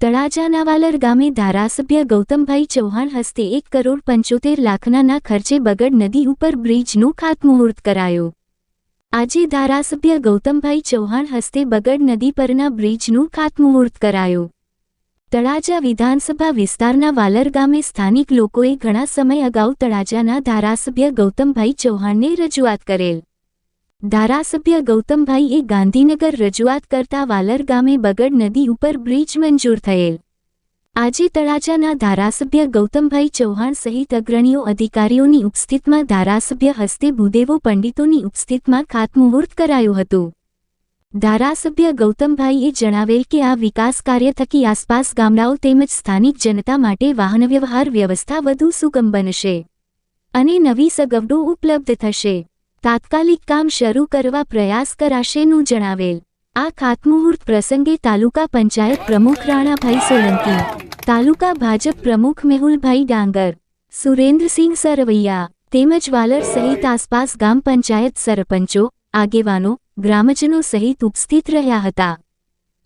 તળાજાના valour ગામે ધારાસભ્ય ગૌતમભાઈ ચૌહાણ હસ્તે એક કરોડ પંચોતેર લાખના ખર્ચે બગડ નદી ઉપર બ્રિજનું ખાતમુહૂર્ત કરાયું. આજે ધારાસભ્ય ગૌતમભાઈ ચૌહાણ હસ્તે બગડ નદી પરના બ્રિજનું ખાતમુહૂર્ત કરાયું. તળાજા વિધાનસભા વિસ્તારના વાલર ગામે સ્થાનિક લોકોએ ઘણા સમય અગાઉ તળાજાના ધારાસભ્ય ગૌતમભાઈ ચૌહાણને રજૂઆત કરેલ. ધારાસભ્ય ગૌતમભાઈએ ગાંધીનગર રજૂઆત કરતા વાલર ગામે બગડ નદી ઉપર બ્રિજ મંજૂર થયેલ. આજે તળાજાના ધારાસભ્ય ગૌતમભાઈ ચૌહાણ સહિત અગ્રણીઓ અધિકારીઓની ઉપસ્થિતમાં ધારાસભ્ય હસ્તે ભૂદેવો પંડિતોની ઉપસ્થિતમાં ખાતમુહૂર્ત કરાયું હતું. ધારાસભ્ય ગૌતમભાઈએ જણાવેલ કે આ વિકાસ કાર્ય થકી આસપાસ ગામડાઓ તેમજ સ્થાનિક જનતા માટે વાહનવ્યવહાર વ્યવસ્થા વધુ સુગમ બનશે અને નવી સગવડો ઉપલબ્ધ થશે. તાત્કાલિક કામ શરૂ કરવા પ્રયાસ કરાશેનું જણાવેલ. આ ખાતમુહૂર્ત પ્રસંગે તાલુકા પંચાયત પ્રમુખ રાણાભાઈ સોલંકી, તાલુકા ભાજપ પ્રમુખ મેહુલભાઈ ડાંગર, સુરેન્દ્રસિંહ સરવૈયા તેમજ વાલર સહિત આસપાસ ગામ પંચાયત સરપંચો, આગેવાનો, ગ્રામજનો સહિત ઉપસ્થિત રહ્યા હતા.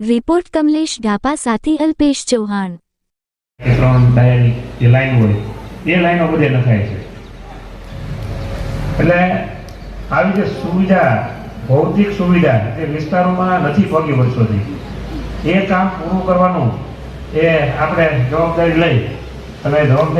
રિપોર્ટ કમલેશ ઢાપા સાથે અલ્પેશ ચૌહાણ. એટલે આવી જે સુવિધા, ભૌતિક સુવિધા જે વિસ્તારોમાં નથી પગી વર્ષોથી એ કામ પૂરું કરવાનું એ આપણે જવાબદારી લઈ અને જવાબદારી